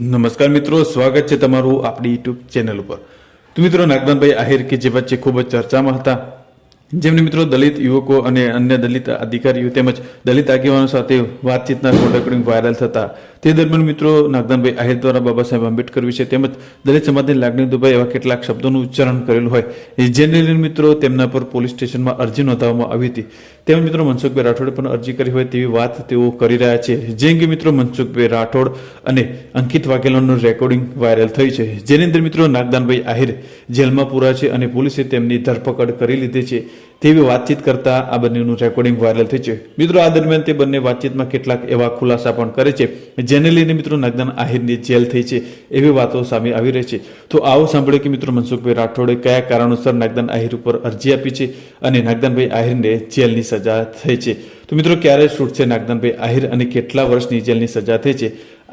નમસ્કાર મિત્રો, સ્વાગત છે તમારું આપણી યુટ્યુબ ચેનલ ઉપર. તો મિત્રો, નાગદાનભાઈ આહિર કે જે વચ્ચે ખૂબ જ ચર્ચામાં હતા, જેમને મિત્રો દલિત યુવકો અને અન્ય દલિત અધિકારીઓ તેમજ દલિત આગેવાનો સાથે વાતચીતના રેકોર્ડિંગ વાયરલ થતા તે દરમિયાન મિત્રો નાગદાનભાઈ આહિર દ્વારા બાબા સાહેબ આંબેડકર વિશે તેમજ દલિત સમાજની લાગણી દુભાઈ એવા કેટલાક શબ્દોનું ઉચ્ચારણ કરેલું હોય. જેને લઈને મિત્રો તેમના પર પોલીસ સ્ટેશનમાં અરજી નોંધાવવામાં આવી હતી. તેમજ મિત્રો મનસુખભાઈ રાઠોડે પણ અરજી કરી હોય તેવી વાત તેઓ કરી રહ્યા છે. જે અંગે મિત્રો મનસુખભાઈ રાઠોડ અને અંકિત વાઘેલાનું રેકોર્ડિંગ વાયરલ થઈ છે. જેની અંદર મિત્રો નાગદાનભાઈ આહિર જેલમાં પૂરા છે અને પોલીસે તેમની ધરપકડ કરી લીધી છે. તેવી વાતચીત કરતા આ બંનેનું રેકોર્ડિંગ વાયરલ થઈ છે. મિત્રો આ દરમિયાન તે બંને વાતચીતમાં કેટલાક એવા ખુલાસા પણ કરે છે. જેને લઈને મિત્રો નગદાન આહિરની જેલ થઈ છે એવી વાતો સામે આવી રહી છે. તો આવો સાંભળ્યો કે મિત્રો મનસુખભાઈ રાઠોડે કયા કારણોસર નગદાન આહિર ઉપર અરજી આપી છે અને નાગદાનભાઈ આહિરને જેલની સજા થઈ છે. તો મિત્રો ક્યારે છૂટશે નાગદાનભાઈ આહિર અને કેટલા વર્ષની જેલની સજા થઈ છે?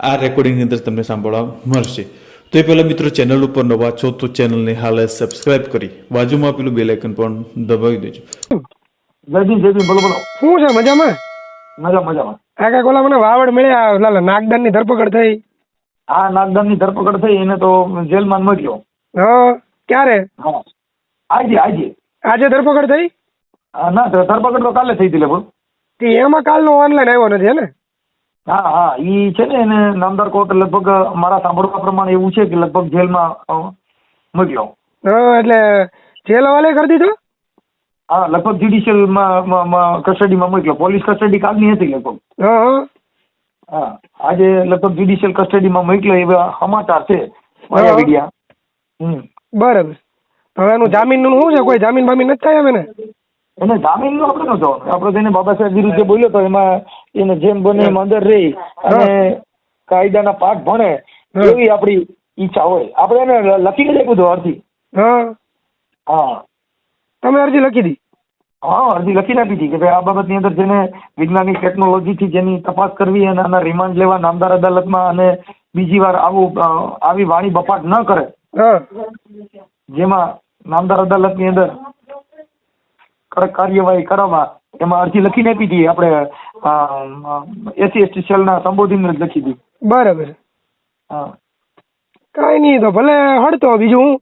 આ રેકોર્ડિંગની અંદર તમને સાંભળવા મળશે. તો એ પહેલાં મિત્રો ચેનલ ઉપર નવા છો તો ચેનલને હાલ સબસ્ક્રાઇબ કરી બાજુમાં પેલું બેલ આઇકન પણ દબાવી દેજો. જયદીન જયદીન બોલો બોલો. શું છે મજામાં? મજા મજામાં. આ કોલા મને વાવડ મળ્યા લાલા નાગદાનની ધરપકડ થઈ. આ નાગદાનની ધરપકડ થઈ એને તો જેલમાં મોકલ્યો હા ક્યારે? હા આજે આજે. આજે ધરપકડ થઈ? હા, ના ધરપકડ તો કાલે થઈ હતી લગભગ. તે એમાં કાલનો ઓનલાઈન આવ્યો નથી હે ને? હા હા ઈ છે ને એને નામદાર કોર્ટ લગભગ મારા સાંભળવા પ્રમાણે એવું છે કે લગભગ જેલમાં હા એટલે જેલ હવાલે કરી દીધો? હા લગભગ જ્યુડિશિયલ કસ્ટડીમાં મોકલ્યો પોલીસ કસ્ટડી કાલની હતી લગભગ. હા આજે લગભગ જ્યુડિશિયલ કસ્ટડીમાં મોકલ્યો એવા સમાચાર છે. હમ. બરાબર. હવે એનું જામીનનું શું છે? કોઈ જામીન બામીન નથી થાય ને? એને જામીન નો આપણે નતો આપણે તેને બાબા સાહેબ વિરુદ્ધ જે બોલ્યો તો એમાં એને જેમ બને એમ અંદર રહી અને કાયદાના પાઠ ભણે એવી આપણી ઈચ્છા હોય. આપણે એને લખી જ આપ્યું હતું અરજી હા. હા. તમે અરજી લખી દી. હા અરજી લખી આપી હતી કે ભાઈ આ બાબતની અંદર જેને વૈજ્ઞાનિક ટેકનોલોજીથી જેની તપાસ કરવી અને આના રિમાન્ડ લેવા નામદાર અદાલતમાં અને બીજી વાર આવું આવી વાણી બપાટ ન કરે જેમાં નામદાર અદાલતની અંદર કડક કાર્યવાહી કરવા એમાં અરજી લખીને આપી હતી આપણે એસસી એસટી સેલના સંબોધીને જ લખી હતી બરાબર. હા. કાંઈ નહીં તો ભલે હડતો બીજું હું.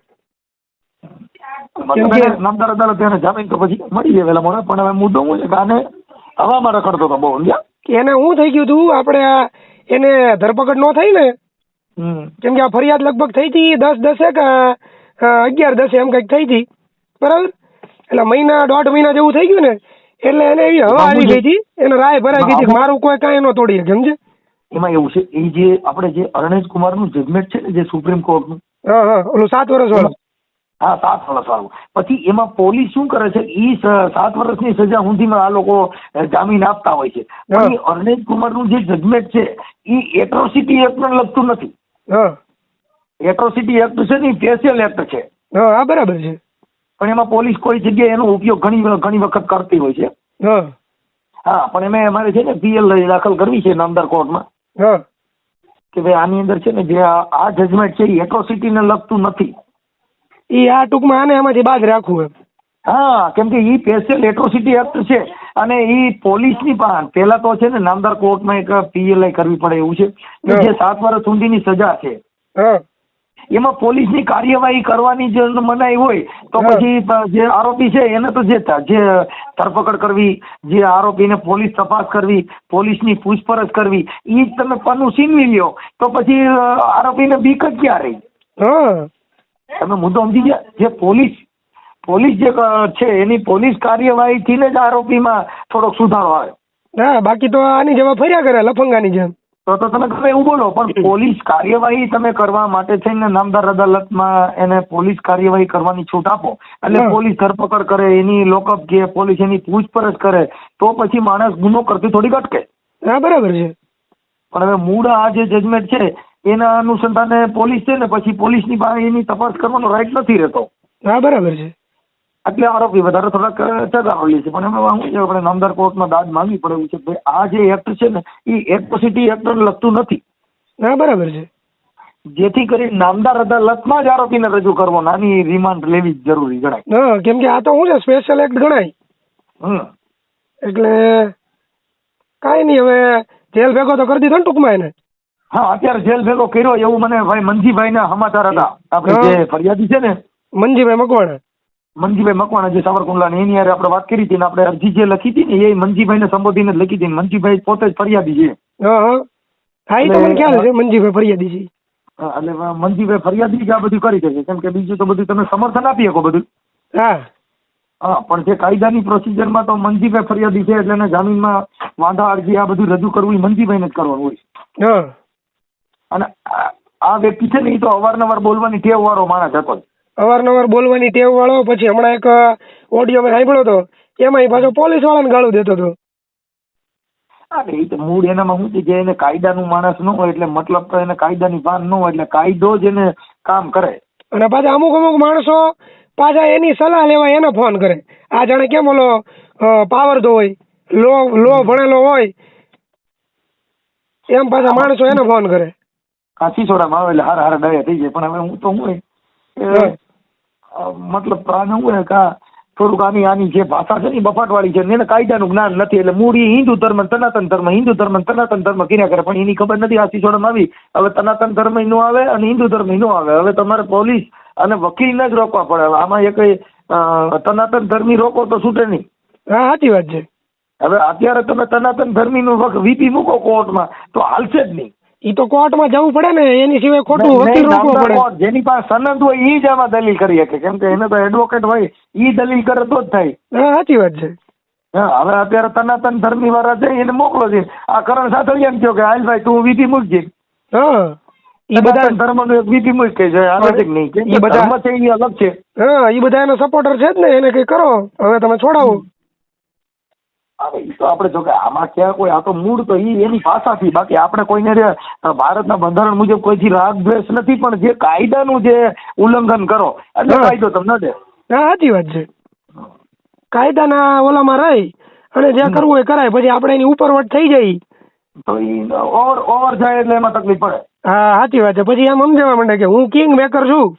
કેમ કે- નામદાર અદાલત એને જામીન તો પછી મળી જાય વેલા મોડા. પણ હવે મુદ્દો હું છે કે આને હવામાં રખડતો હતો બહુ સમજ્યા? એને હું થઈ ગયું તું? આપણે આ એને ધરપકડ ન થઈ ને? કેમ કે આ ફરિયાદ લગભગ થઈ હતી દસ દસે કે અગિયાર દસે એમ કંઈક થઈ હતી. બરાબર? એટલે મહિના દોઢ મહિના જેવું થઈ ગયું ને એટલે એને એવી હવા આવી ગઈ હતી. એને રાય ભરાઈ ગઈ હતી મારું કોઈ કાંઈ ન તોડી સમજે એમાં એવું છે એ જે આપણે જે અરણેશ કુમારનું જજમેન્ટ છે ને જે સુપ્રીમ કોર્ટનું હા હા ઓલું સાત વર્ષ વાળું હા સાત વર્ષ વાળું. પછી એમાં પોલીસ શું કરે છે? એ સાત વર્ષની સજા સુધીમાં આ લોકો જામીન આપતા હોય છે. પણ અરણેજ કુમારનું જે જજમેન્ટ છે એ એટ્રોસિટી એક્ટને લગતું નથી. હા. એટ્રોસિટી એક્ટ છે ને સ્પેશિયલ એક્ટ છે. હા બરાબર છે. પણ એમાં પોલીસ કોઈ જગ્યાએ એનો ઉપયોગ ઘણી ઘણી વખત કરતી હોય છે. હા. હા પણ એમાં અમારે છે ને પીએલ દાખલ કરવી છે નામદાર કોર્ટમાં. હા. કે ભાઈ આની અંદર છે ને જે આ આ જજમેન્ટ છે એ એટ્રોસિટીને લગતું નથી. એ આ ટૂંકમાં આને એમાંથી બાદ રાખવું એમ. હા કેમ કે ઈ સ્પેશિયલ એટ્રોસિટી એક્ટ છે અને ઈ પોલીસની પણ પેલા તો છે ને નામદાર કોર્ટમાં એક પીએલઆઈ કરવી પડે એવું છે. કે જે સાત વર્ષ સુધીની સજા છે. એમાં પોલીસની કાર્યવાહી કરવાની જે મનાઈ હોય તો પછી જે આરોપી છે એને તો જે જે ધરપકડ કરવી જે આરોપીને પોલીસ તપાસ કરવી પોલીસની પૂછપરછ કરવી એ જ તમે પન્નું છીનવી લ્યો તો પછી આરોપીને બીક જ ક્યાં રહી? હા. તમે મુદ્દો સમજી ગયા? જે પોલીસ પોલીસ જે છે એની પોલીસ કાર્યવાહીથી જ આરોપીમાં થોડોક સુધારો આવે. હા બાકી તો આની જેવા ફર્યા કરે લફંગાની જેમ. તો તો તમે ગમે એવું બોલો પણ પોલીસ કાર્યવાહી તમે કરવા માટે થઈને નામદાર અદાલતમાં એને પોલીસ કાર્યવાહી કરવાની છૂટ આપો. એટલે પોલીસ ધરપકડ કરે એની લોકઅપ કે પોલીસ એની પૂછપરછ કરે તો પછી માણસ ગુનો કરતી થોડી અટકે. હા બરાબર છે. પણ હવે મૂળ આ જે જજમેન્ટ છે એના અનુસંધાને પોલીસ છે ને પછી પોલીસની પાસે એની તપાસ કરવાનો રાઈટ નથી રહેતો. હા બરાબર છે. એટલે આરોપી વધારે થોડાક ચગારો લે છે. પણ એમાં શું છે આપણે નામદાર કોર્ટમાં દાદ માંગવી પડે એવું છે ભાઈ આ જે એક્ટ છે ને એ એક્ટોસિટી એક્ટને લગતું નથી. હા બરાબર છે. જેથી કરી નામદાર અદાલતમાં જ આરોપીને રજૂ કરવો નાની રિમાન્ડ લેવી જ જરૂરી ગણાય. હા કેમ કે આ તો શું છે સ્પેશિયલ એક્ટ ગણાય. હમ. એટલે કાંઈ નહીં હવે જેલ ભેગો તો કરી દીધો ને ટૂંકમાં એને. હા અત્યારે જેલ ભેગો કર્યો એવું મને ભાઈ મનજીભાઈ ના સમાચાર હતા. આપણે જે ફરિયાદી છે ને મંજીભાઈ મકવાણા. મનજીભાઈ મકવાણા જે સાવરકુંડલા એની આપણે વાત કરી હતી ને આપણે અરજી જે લખી હતી ને એ મનજીભાઈને સંબોધીને જ લખી હતી. મનજીભાઈ પોતે જ ફરિયાદી છે. હા હા. હા એ તો મને ખ્યાલ છે મંજીભાઈ ફરિયાદી છે. એટલે મનજીભાઈ ફરિયાદી જ આ બધું કરી શકે કેમ કે બીજું તો બધું તમે સમર્થન આપી શકો બધું. હા. હા પણ જે કાયદાની પ્રોસિજરમાં તો મનજીભાઈ ફરિયાદી છે એટલે એને જામીનમાં વાંધા અરજી આ બધું રજૂ કરવું એ મનજીભાઈને જ કરવાનું હોય. હા. અને આ- વ્યક્તિ છે ને એ તો અવારનવાર બોલવાની ટેવ વાળો માણસ હતો. અવારનવાર બોલવાની ટેવ વાળો પછી હમણાં એક ઓડિયો મેં સાંભળ્યો હતો એમાં એ પાછો પોલીસ વાળાને ગાળું દેતો હતો. અરે એ તો મૂળ એનામાં શું છે જે એને કાયદાનું માણસ ન હોય એટલે મતલબ તો એને કાયદાની ભાન ન હોય એટલે કાયદો જ એને કામ કરે. અને પાછા અમુક અમુક માણસો પાછા એની સલાહ લેવા એને ફોન કરે. આ જાણે કેમ ઓલો પાવર તો હોય લો લો ભણેલો હોય એમ પાછા માણસો એને ફોન કરે. કાશી સોડામાં આવે એટલે હાર હાર ડાયા થઈ જાય પણ હવે હું તો હું મતલબ પ્રાણ આને હોય કે આ થોડુંક આની આની જે ભાષા છે ને બફાટવાળી છે ને એને કાયદાનું જ્ઞાન નથી એટલે મૂળ હિન્દુ ધર્મ સનાતન ધર્મ હિન્દુ ધર્મ સનાતન ધર્મ કર્યા કરે પણ એની ખબર નથી આ સિસોડામાં આવી હવે સનાતન ધર્મ નો આવે અને હિન્દુ ધર્મ નો આવે હવે તમારે પોલીસ અને વકીલને જ રોકવા પડે હવે આમાં એક સનાતન ધર્મી રોકો તો છૂટે નહીં હા સાચી વાત છે હવે અત્યારે તમે સનાતન ધર્મીનું વીપી મૂકો કોર્ટમાં તો હાલશે જ નહીં ઈ તો કોર્ટમાં જવું પડે ને એની સિવાય ખોટું વકીલ રોકવો પડે. જેની પાસે સનદ હોય ઈ જ આમાં દલીલ કરી શકે. કેમ કે એને તો એડવોકેટ હોય ઈ દલીલ કરે તો જ થાય. હા સાચી વાત છે. હા હવે અત્યારે સનાતન ધર્મી વાળા છે એને મોકલો છે. આ કરણ સાથે એમ કહ્યો કે હાલ ભાઈ તું વિધિ મૂકજે. હા ઈ બધા ધર્મ ધર્મનું એક વિધિ મૂક છે આનાથી કે નહીં? ઈ કે બધા- ધર્મ છે ઈ અલગ છે. હા ઈ બધા એના સપોર્ટર છે જ ને એને કઈ કરો. હવે તમે છોડાવો. તો આપણે જો કે આમાં ક્યાં કોઈ આ તો મૂળ તો એ એની ભાષાથી બાકી આપણે કોઈને ભારતના બંધારણ મુજબ કોઈથી રાગ દ્વેષ નથી પણ જે કાયદાનું જે ઉલ્લંઘન કરો એટલે કાયદો તમને દે. હા સાચી વાત છે. કાયદાના ઓલામાં રહી અને જે કરવું એ કરાય પછી આપણે એની ઉપરવટ થઈ જાય. તો એ ઓવર ઓવર જાય એટલે એમાં તકલીફ પડે. હા સાચી વાત છે. પછી એમ સમજાવવા માંડે કે હું કિંગ મેકર છું.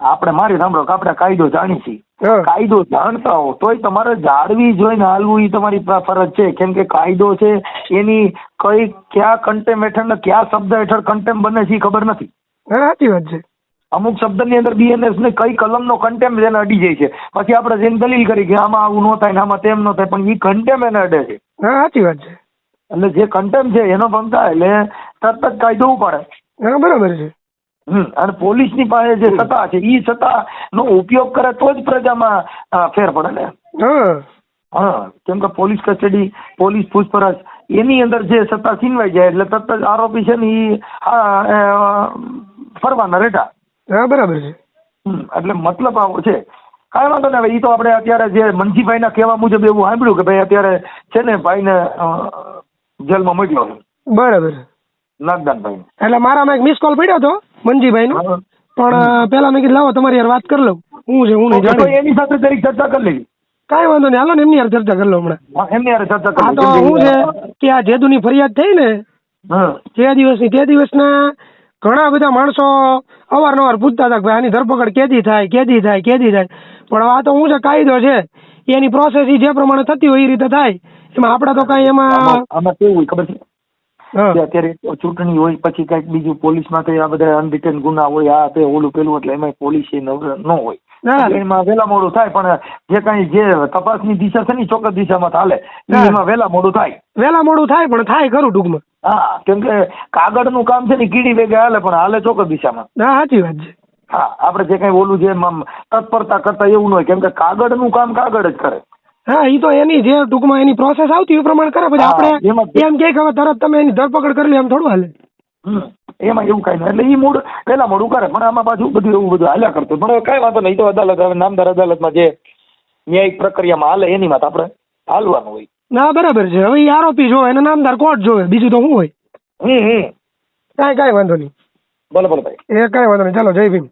આપણે મારી સાંભળો કે આપણે કાયદો જાણી છીએ. કાયદો જાણતા હો તોય તમારે જાળવી જોઈને હાલવું એ તમારી ફરજ છે. કેમ કે કાયદો છે એની કઈ કયા કન્ટેમ હેઠળ ને કયા શબ્દ હેઠળ કન્ટેમ બને છે એ ખબર નથી. હા સાચી વાત છે. અમુક શબ્દની અંદર બીએનએસ ને કઈ કલમનો કન્ટેમ એને અડી જાય છે. પછી આપણે જેમ દલીલ કરી કે આમાં આવું ન થાય ને આમાં તેમ ન થાય પણ એ કન્ટેમ એને અડે છે. સાચી વાત છે. એટલે જે કન્ટેમ છે એનો ભંગ થાય એટલે તરત જ કાયદો ઉપાડે. બરાબર છે. અને પોલીસની પાસે જે સત્તા છે એ સત્તાનો ઉપયોગ કરે તો જ પ્રજામાં ફેર પડે ને. હા. હા કેમ કે પોલીસ કસ્ટડી પોલીસ પૂછપરછ એની અંદર જે સત્તા છીનવાઈ જાય એટલે તરત જ આરોપી છે ને એ ફરવાના રેટા હા બરાબર છે. એટલે મતલબ આવો છે. કાંઈ વાંધો નહીં હવે એ તો આપણે અત્યારે જે મનજીભાઈના કહેવા મુજબ એવું સાંભળ્યું કે ભાઈ અત્યારે છે ને ભાઈને જેલમાં મોકલ્યો છે. બરાબર. ભાઈ એટલે મારામાં એક મિસ કોલ પડ્યો હતો. મંજીભાઈ નું પણ પેલા મેં કીધું લાવો તમારી યાર વાત કરી લઉં. હું છે હું નહીં જાણું. એની સાથે જરીક ચર્ચા કરી લેવી. કાંઈ વાંધો નહીં હાલો ને એમની યાર ચર્ચા કરી લો હમણાં. એમની યાર ચર્ચા કરી તો હું છે કે આ જેદુની ફરિયાદ થઈ ને હા. તે દિવસની તે દિવસના ઘણા બધા માણસો અવારનવાર પૂછતા હતા કે ભાઈ આની ધરપકડ કેદી થાય કેદી થાય કેદી થાય. પણ આ તો હું છે કાયદો છે. એની પ્રોસેસ જે પ્રમાણે થતી હોય એ રીતે થાય. એમાં આપણે તો કાંઈ એમાં આમાં કેવું ખબર છે? કે અત્યારે ચૂંટણી હોય પછી કંઈક બીજું પોલીસમાં કઈ આ બધા અનરિટર્ન ગુના હોય આ તે ઓલું પેલું એટલે એમાં પોલીસ ન હોય. એમાં વેલા મોડું થાય પણ જે કઈ જે તપાસની દિશા છે ને ચોક્કસ દિશામાં ચાલે. એમાં વેલા મોડું થાય. વહેલા મોડું થાય પણ થાય ખરું ટૂંકમાં. હા કેમ કે કાગળનું કામ છે ને કીડી વેગે હાલે પણ હાલે ચોક્કસ દિશામાં. હા સાચી વાત છે. હા આપણે જે કઈ ઓલું જે તત્પરતા કરતા એવું ન હોય કેમ કે કાગળનું કામ કાગળ જ કરે. હા એ તો એની જે ટૂંકમાં એની પ્રોસેસ આવતી એ પ્રમાણે કરે. પછી આપણે એમાં- કે હવે તરત તમે એની ધરપકડ કરી લે એમ થોડું હાલે. એમાં એવું કઈ નહીં એટલે એ મૂળ પેલા મોડું કરે પણ આમાં પાછું બધું એવું બધું હાલ્યા કરતું. પણ કાંઈ વાંધો નહીં તો અદાલત હવે નામદાર અદાલતમાં જે ન્યાયિક પ્રક્રિયામાં હાલે એની વાત આપણે હાલવાનું હોય. ના બરાબર છે. હવે એ આરોપી જોવે એને નામદાર કોર્ટ જોવે બીજું તો શું હોય? હમ હમ. કાંઈ કાંઈ વાંધો નહીં. ભલે ભલે ભાઈ. એ કાંઈ વાંધો નહીં. ચાલો જય ભીમ.